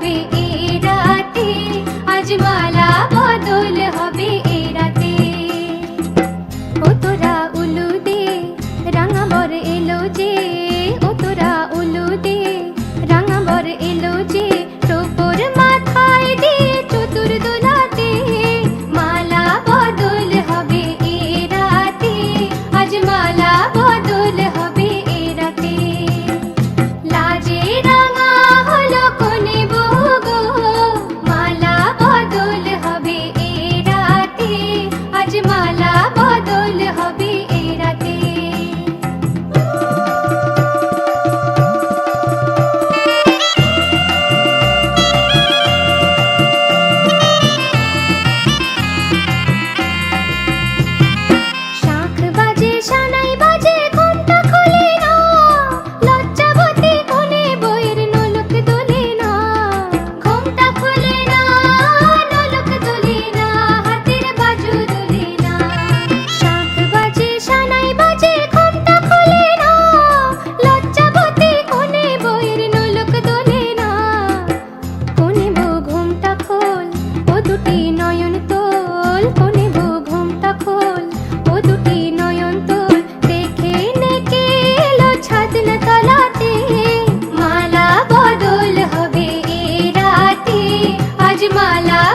যাবে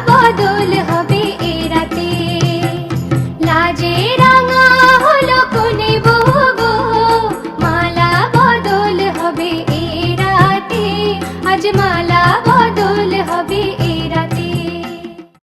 বদল হবে এ রাতে। লাজে রাঙা হলো মালা বদল হবে এ রাতে। মালা